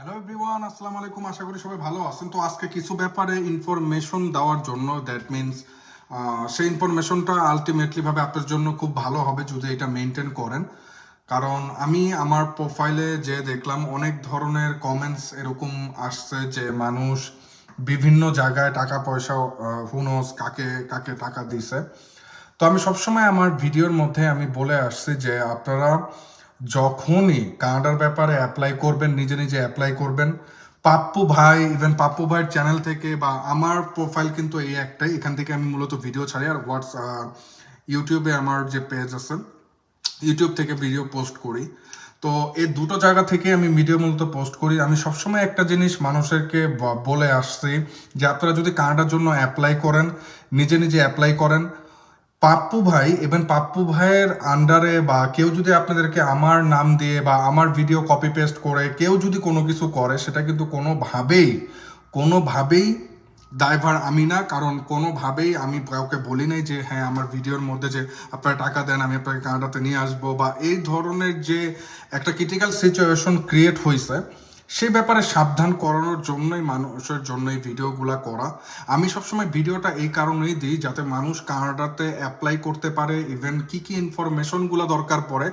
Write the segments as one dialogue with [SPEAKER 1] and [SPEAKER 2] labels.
[SPEAKER 1] Hello everyone আসসালামু আলাইকুম। আশা করি সবাই ভালো আছেন। তো আজকে কিছু ব্যাপারে ইনফরমেশন দেওয়ার জন্য দ্যাট মিনস সেই ইনফরমেশনটা আলটিমেটলি ভাবে আপনার জন্য খুব ভালো হবে যদি এটা মেনটেন করেন। কারণ আমি আমার প্রোফাইলে যে দেখলাম, অনেক ধরনের কমেন্টস এরকম আসছে যে মানুষ বিভিন্ন জায়গায় টাকা পয়সা হুনোস কাকে কাকে টাকা দিছে। তো আমি সবসময় আমার ভিডিওর মধ্যে আমি বলে আসছি যে আপনারা যখনই কানাডার ব্যাপারে অ্যাপ্লাই করবেন, নিজে নিজে অ্যাপ্লাই করবেন, পাপ্পু ভাই ইভেন পাপ্পু ভাইয়ের চ্যানেল থেকে বা আমার প্রোফাইল কিন্তু এই একটাই। এখান থেকে আমি মূলত ভিডিও ছাড়ি আর হোয়াটস ইউটিউবে আমার যে পেজ আছে ইউটিউব থেকে ভিডিও পোস্ট করি। তো এই দুটো জায়গা থেকে আমি ভিডিও মূলত পোস্ট করি। আমি সবসময় একটা জিনিস মানুষেরকে বলে আসছি যে আপনারা যদি কানাডার জন্য অ্যাপ্লাই করেন, নিজে নিজে অ্যাপ্লাই করেন পাপ্পু ভাই এবং পাপ্পু ভাইয়ের আন্ডারে বা কেউ যদি আপনাদেরকে আমার নাম দিয়ে বা আমার ভিডিও কপি পেস্ট করে কেউ যদি কোনো কিছু করে, সেটা কিন্তু কোনোভাবেই কোনোভাবেই দায়ভার আমি না, কারণ কোনোভাবেই আমি কাউকে বলি নাই যে হ্যাঁ আমার ভিডিওর মধ্যে যে আপনারা টাকা দেন, আমি আপনাকে কানাডাতে নিয়ে আসব। বা এই ধরনের যে একটা ক্রিটিক্যাল সিচুয়েশন ক্রিয়েট হয়েছে সেই ব্যাপারে সাবধান করানোর জন্যই মানুষের জন্য এই ভিডিওগুলো করা। আমি সবসময় ভিডিওটা এই কারণেই দিই যাতে মানুষ কানাডাতে অ্যাপ্লাই করতে পারে ইভেন কি কি ইনফরমেশনগুলো দরকার পড়ে,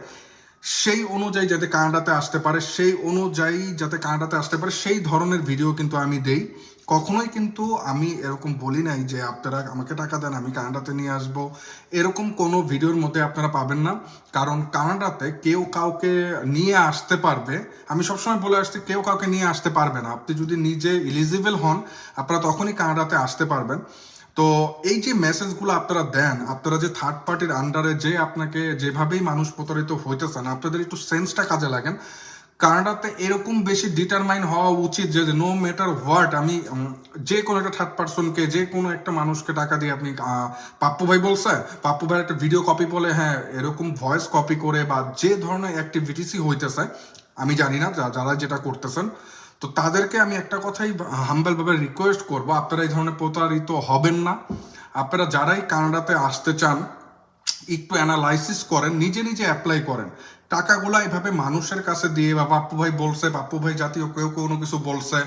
[SPEAKER 1] সেই অনুযায়ী যাতে কানাডাতে আসতে পারে, সেই অনুযায়ী যাতে কানাডাতে আসতে পারে, সেই ধরনের ভিডিও কিন্তু আমি দেই। কখনোই কিন্তু আমি এরকম বলি নাই যে আপনারা আমাকে টাকা দেন, আমি কানাডাতে নিয়ে আসব। এরকম কোনো ভিডিওর মধ্যে আপনারা পাবেন না। কারণ কানাডাতে কেউ কাউকে নিয়ে আসতে পারবে। আমি সবসময় বলে আসছি, কেউ কাউকে নিয়ে আসতে পারবে না। আপনি যদি নিজে ইলিজিবল হন, আপনারা তখনই কানাডাতে আসতে পারবেন। তো এই যে মেসেজগুলো আপনারা দেন, আপনারা যে থার্ড পার্টির আন্ডারে যে আপনাকে যেভাবেই মানুষ প্রতারিত হইতেছেন, আপনাদের একটু সেন্সটা কাজে লাগেন। কানাডাতে এরকম বেশি ডিটারমাইন হওয়া উচিত যে নো ম্যাটার হোয়াট আমি যে কোনো একটা থার্ড পার্সনকে যে কোনো একটা মানুষকে টাকা দিয়ে আপনি পাপ্পু ভাই বলছে, পাপ্পু ভাই একটা ভিডিও কপি বলে হ্যাঁ এরকম ভয়েস কপি করে বা যে ধরনের অ্যাক্টিভিটিসই হইতেছে, আমি জানি না যারা যেটা করতেছেন, তো তাদেরকে আমি একটা কথাই হাম্বেল ভাবে রিকোয়েস্ট করব, আপনারা এই ধরনের প্রতারিত হবেন না। আপনারা যারাই কানাডাতে আসতে চান, একটু অ্যানালাইসিস করেন, নিজে নিজে অ্যাপ্লাই করেন। টাকাগুলো এভাবে মানুষের কাছে দিয়ে বা পাপ্পু ভাই বলছে পাপ্পু ভাই জাতীয় কেউ কোনো কিছু বলছে,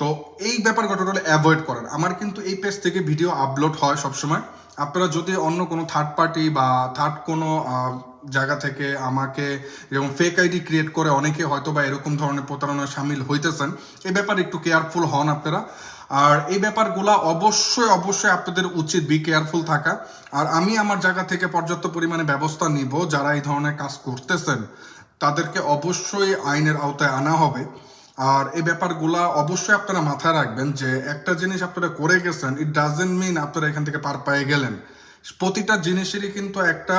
[SPEAKER 1] তো এই ব্যাপারগুলো টোটালি অ্যাভয়েড করেন। আমার কিন্তু এই পেজ থেকে ভিডিও আপলোড হয় সবসময়। আপনারা যদি অন্য কোনো থার্ড পার্টি বা থার্ড কোনো জায়গা থেকে আমাকে যেমন ফেক আইডি ক্রিয়েট করে, অনেকে হয়তো বা এরকম ধরনের প্রতারণায় সামিল হইতেছেন এই ব্যাপারে একটু কেয়ারফুল হন আপনারা। আর এই ব্যাপারগুলা অবশ্যই অবশ্যই আপনাদের উচিত বি কেয়ারফুল থাকা। আর আমি আমার জায়গা থেকে পর্যাপ্ত পরিমাণে ব্যবস্থা নিব, যারা এই ধরনের কাজ করতেছেন, তাদেরকে অবশ্যই আইনের আওতায় আনা হবে। আর এই ব্যাপারগুলা অবশ্যই আপনারা মাথায় রাখবেন যে একটা জিনিস আপনারা করে গেছেন ইট ডাজেন্ট মিন আপনারা এখান থেকে পার পেয়ে গেলেন। প্রতিটা জিনিসেরই কিন্তু একটা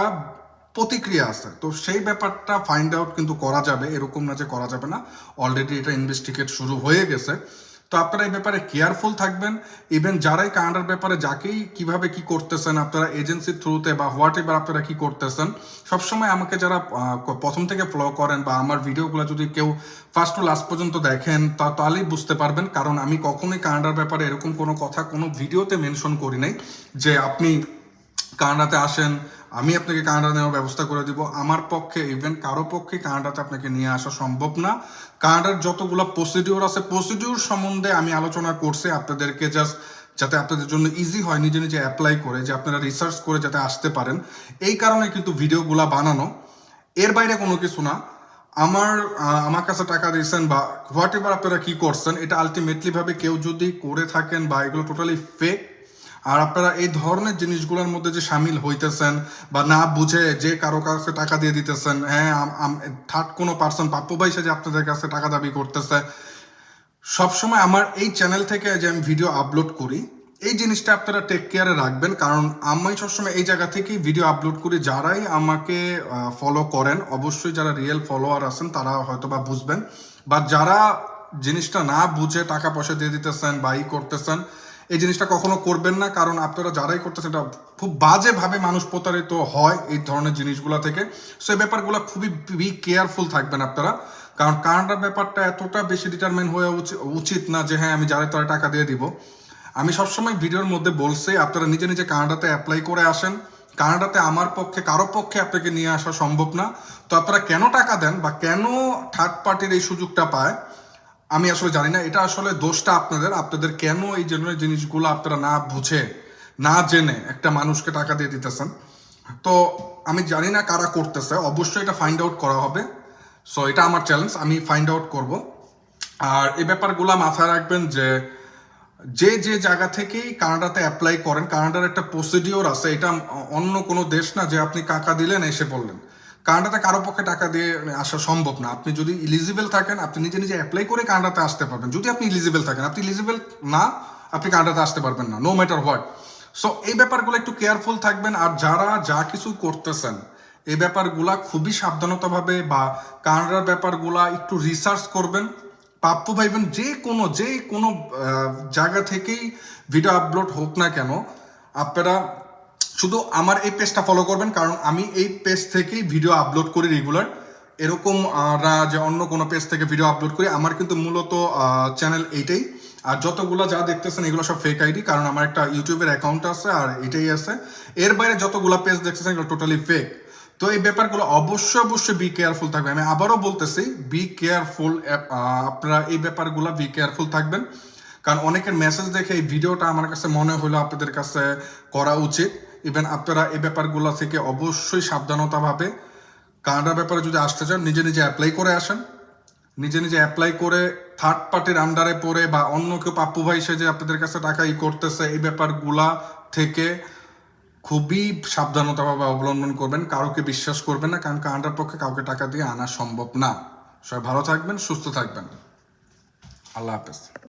[SPEAKER 1] প্রতিক্রিয়া আছে। তো সেই ব্যাপারটা ফাইন্ড আউট কিন্তু করা যাবে, এরকম না যে করা যাবে না। অলরেডি এটা ইনভেস্টিগেট শুরু হয়ে গেছে। তো আপনারা এই ব্যাপারে কেয়ারফুল থাকবেন। ইভেন যারাই কানাডার ব্যাপারে যাকেই কীভাবে কি করতেছেন, আপনারা এজেন্সির থ্রুতে বা হোয়াট এভার আপনারা কি করতেছেন, সবসময় আমাকে যারা প্রথম থেকে ফলো করেন বা আমার ভিডিওগুলো যদি কেউ ফার্স্ট টু লাস্ট পর্যন্ত দেখেন, তা তাহলেই বুঝতে পারবেন। কারণ আমি কখনোই কানাডার ব্যাপারে এরকম কোনো কথা কোনো ভিডিওতে মেনশন করি নাই যে আপনি কানাডাতে আসেন, আমি আপনাকে কানাডা নেওয়ার ব্যবস্থা করে দিব। আমার পক্ষে ইভেন কারও পক্ষে কানাডাতে আপনাকে নিয়ে আসা সম্ভব না। কানাডার যতগুলো প্রসিডিওর আছে প্রসিডিওর সম্বন্ধে আমি আলোচনা করছি আপনাদেরকে জাস্ট যাতে আপনাদের জন্য ইজি হয়, নিজে নিজে অ্যাপ্লাই করে, যে আপনারা রিসার্চ করে যাতে আসতে পারেন। এই কারণে কিন্তু ভিডিওগুলা বানানো। এর বাইরে কোনো কিছু না। আমার আমার কাছে টাকা দিয়েছেন বা হোয়াট এভার আপনারা কি করছেন, এটা আলটিমেটলি ভাবে কেউ যদি করে থাকেন বা এগুলো টোটালি ফেক আর আপনারা এই ধরনের জিনিসগুলোর মধ্যে যে সামিল হইতেছেন বা না বুঝে যে কারও কাছে টাকা দিয়ে দিতেছেন হ্যাঁ থার্ড কোনো পার্সন পাপ্পু ভাই যে আপনাদের কাছে টাকা দাবি করতেছে। সবসময় আমার এই চ্যানেল থেকে যে আমি ভিডিও আপলোড করি, এই জিনিসটা আপনারা টেক কেয়ারে রাখবেন। কারণ আমি সবসময় এই জায়গা থেকেই ভিডিও আপলোড করি। যারাই আমাকে ফলো করেন, অবশ্যই যারা রিয়েল ফলোয়ার আছেন, তারা হয়তো বা বুঝবেন। বা যারা জিনিসটা না বুঝে টাকা পয়সা দিয়ে দিতেছেন বা ই করতেছেন এই জিনিসটা কখনো করবেন না, কারণ আপনারা যারাই করতেছেন এটা খুব বাজেভাবে মানুষ প্রতারিত হয় এই ধরনের জিনিসগুলো থেকে। সো এই ব্যাপারগুলো খুবই বি কেয়ারফুল থাকবেন আপনারা, কারণ কানাডার ব্যাপারটা এতটা বেশি ডিটারমাইন হয়ে উচি- উচিত না যে হ্যাঁ আমি যারা তারা টাকা দিয়ে দিব। আমি সবসময় ভিডিওর মধ্যে বলছি, আপনারা নিজে নিজে কানাডাতে অ্যাপ্লাই করে আসেন। কানাডাতে আমার পক্ষে, কারও পক্ষে আপনাকে নিয়ে আসা সম্ভব না। তো আপনারা কেন টাকা দেন বা কেন থার্ড পার্টির এই সুযোগটা পায়? আমি আসলে জানি না, এটা আসলে দোষটা আপনাদের। আপনাদের কেন এই ধরনের জিনিসগুলো আপনারা না বুঝে, না জেনে একটা মানুষকে টাকা দিয়ে দিতেছেন? তো আমি জানি না কারা করতেছে, অবশ্যই এটা ফাইন্ড আউট করা হবে। সো এটা আমার চ্যালেঞ্জ আমি ফাইন্ড আউট করব। আর এই ব্যাপারগুলো মাথায় রাখবেন যে যে যে জায়গা থেকেই কানাডাতে অ্যাপ্লাই করেন, কানাডার একটা প্রসিডিওর আছে, এটা অন্য কোনো দেশ না যে আপনি টাকা দিলেন, এসে বললেন। কানাডাতে কারও পক্ষে টাকা দিয়ে আসা সম্ভব না। আপনি যদি ইলিজিবল থাকেন, আপনি নিজে নিজে অ্যাপ্লাই করে কানাডাতে আসতে পারবেন। যদি আপনি ইলিজিবল থাকেন, আপনি ইলিজিবল না, আপনি কানাডাতে আসতে পারবেন না নো ম্যাটার হোয়াট সো এই ব্যাপারগুলো একটু কেয়ারফুল থাকবেন আর যারা যা কিছু করতেছেন, এই ব্যাপারগুলা খুবই সাবধানতাভাবে বা কানাডার ব্যাপারগুলা একটু রিসার্চ করবেন। প্রাপ্য ভাইবেন যে কোনো যে কোনো জায়গা থেকেই ভিডিও আপলোড হোক না কেন, আপনারা শুধু আমার এই পেজটা ফলো করবেন, কারণ আমি এই পেজ থেকেই ভিডিও আপলোড করি রেগুলার এরকম যে অন্য কোনো পেজ থেকে ভিডিও আপলোড করি, আমার কিন্তু মূলত চ্যানেল এইটাই। আর যতগুলো যা দেখতেছেন, এগুলো সব ফেক আইডি কারণ আমার একটা ইউটিউবের অ্যাকাউন্ট আছে আর এটাই আছে। এর বাইরে যতগুলো পেজ দেখতেছেন, এগুলো টোটালি ফেক তো এই ব্যাপারগুলো অবশ্যই অবশ্যই বি কেয়ারফুল থাকবে আমি আবারও বলতেছি বি কেয়ারফুল আপনারা এই ব্যাপারগুলো বি কেয়ারফুল থাকবেন। কারণ অনেকের মেসেজ দেখে এই ভিডিওটা আমার কাছে মনে হলো আপনাদের কাছে করা উচিত। ইভেন আপনারা এই ব্যাপারগুলো থেকে অবশ্যই সাবধানতাভাবে কানাডার ব্যাপারে যদি আসতে চান, নিজে নিজে অ্যাপ্লাই করে আসেন। নিজে নিজে অ্যাপ্লাই করে থার্ড পার্টির আন্ডারে পড়ে বা অন্য কেউ পাপ্পু ভাই সেজে আপনাদের কাছে টাকা ই করতেছে, এই ব্যাপারগুলা থেকে খুবই সাবধানতাভাবে অবলম্বন করবেন কারোকে বিশ্বাস করবেন না, কারণ কানাডার পক্ষে কাউকে টাকা দিয়ে আনা সম্ভব না। সবাই ভালো থাকবেন, সুস্থ থাকবেন। আল্লাহ হাফেজ।